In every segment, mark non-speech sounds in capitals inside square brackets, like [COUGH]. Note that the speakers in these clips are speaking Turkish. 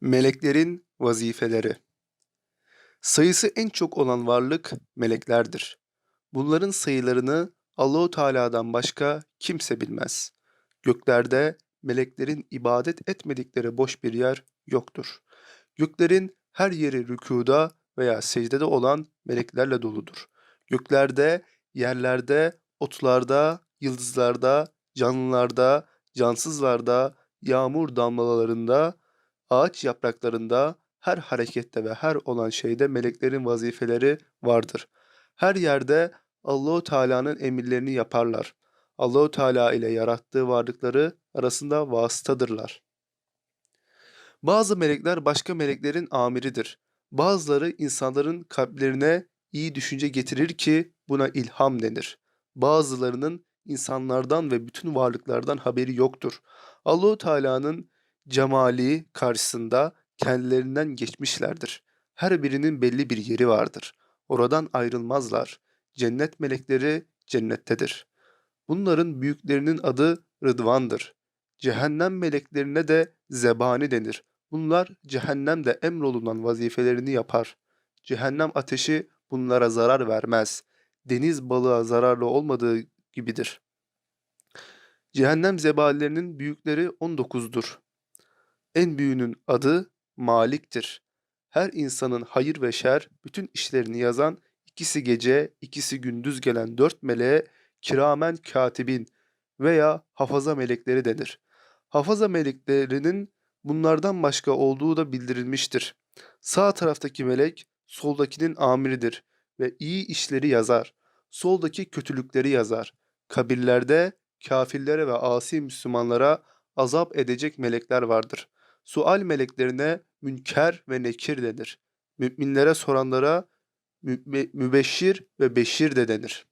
Meleklerin vazifeleri Sayısı en çok olan varlık meleklerdir. Bunların sayılarını Allahu Teala'dan başka kimse bilmez. Göklerde meleklerin ibadet etmedikleri boş bir yer yoktur. Göklerin her yeri rükuda veya secdede olan meleklerle doludur. Göklerde, yerlerde, otlarda, yıldızlarda, canlılarda, cansızlarda, yağmur damlalarında, ağaç yapraklarında, her harekette ve her olan şeyde meleklerin vazifeleri vardır. Her yerde Allahu Teala'nın emirlerini yaparlar. Allahu Teala ile yarattığı varlıkları arasında vasıtadırlar. Bazı melekler başka meleklerin amiridir. Bazıları insanların kalplerine iyi düşünce getirir ki buna ilham denir. Bazılarının insanlardan ve bütün varlıklardan haberi yoktur. Allahu Teala'nın cemali karşısında kendilerinden geçmişlerdir. Her birinin belli bir yeri vardır. Oradan ayrılmazlar. Cennet melekleri cennettedir. Bunların büyüklerinin adı Rıdvan'dır. Cehennem meleklerine de zebani denir. Bunlar cehennemde emrolunan vazifelerini yapar. Cehennem ateşi bunlara zarar vermez. Deniz balığa zararlı olmadığı gibidir. Cehennem zebanilerinin büyükleri 19'dur. En büyüğünün adı Malik'tir. Her insanın hayır ve şer bütün işlerini yazan ikisi gece, ikisi gündüz gelen dört meleğe kiramen katibin veya hafaza melekleri denir. Hafaza meleklerinin bunlardan başka olduğu da bildirilmiştir. Sağ taraftaki melek soldakinin amiridir ve iyi işleri yazar. Soldaki kötülükleri yazar. Kabirlerde kafirlere ve asi Müslümanlara azap edecek melekler vardır. Sual meleklerine münker ve nekir denir. Müminlere soranlara mü- mübeşşir ve beşir de denir.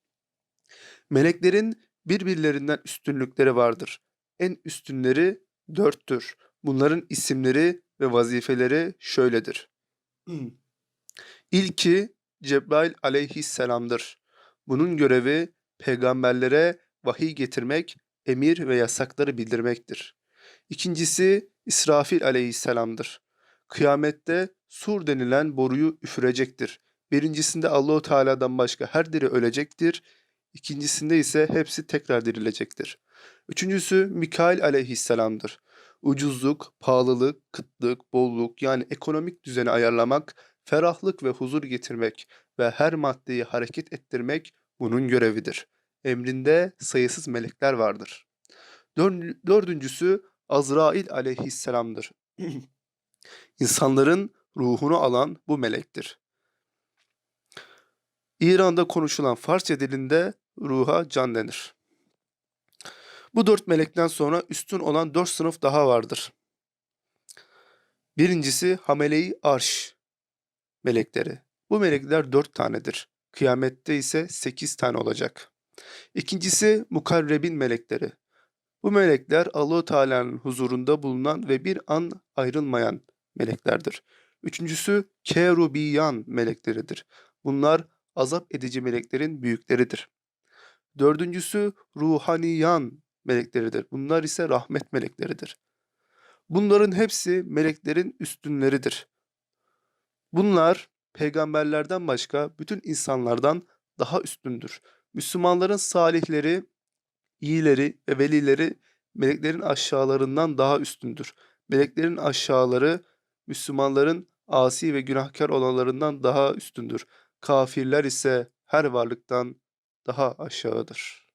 Meleklerin birbirlerinden üstünlükleri vardır. En üstünleri dörttür. Bunların isimleri ve vazifeleri şöyledir. İlki Cebrail aleyhisselamdır. Bunun görevi peygamberlere vahiy getirmek, emir ve yasakları bildirmektir. İkincisi İsrafil aleyhisselamdır. Kıyamette sur denilen boruyu üfürecektir. Birincisinde Allahu Teala'dan başka her diri ölecektir. İkincisinde ise hepsi tekrar dirilecektir. Üçüncüsü Mikail aleyhisselamdır. Ucuzluk, pahalılık, kıtlık, bolluk yani ekonomik düzeni ayarlamak, ferahlık ve huzur getirmek ve her maddeyi hareket ettirmek bunun görevidir. Emrinde sayısız melekler vardır. Dör- Dördüncüsü Azrail aleyhisselamdır. [CLEARS THROAT] İnsanların ruhunu alan bu melektir. İran'da konuşulan Farsça dilinde ruha can denir. Bu dört melekten sonra üstün olan dört sınıf daha vardır. Birincisi Hamele-i Arş melekleri. Bu melekler dört tanedir. Kıyamette ise sekiz tane olacak. İkincisi Mukarrebin melekleri. Bu melekler Allahu Teala'nın huzurunda bulunan ve bir an ayrılmayan meleklerdir. Üçüncüsü Kerubiyan melekleridir. Bunlar azap edici meleklerin büyükleridir. Dördüncüsü Ruhaniyan melekleridir. Bunlar ise rahmet melekleridir. Bunların hepsi meleklerin üstünleridir. Bunlar peygamberlerden başka bütün insanlardan daha üstündür. Müslümanların salihleri, iyileri ve velileri meleklerin aşağılarından daha üstündür. Meleklerin aşağıları Müslümanların asi ve günahkar olanlarından daha üstündür. Kafirler ise her varlıktan daha aşağıdır.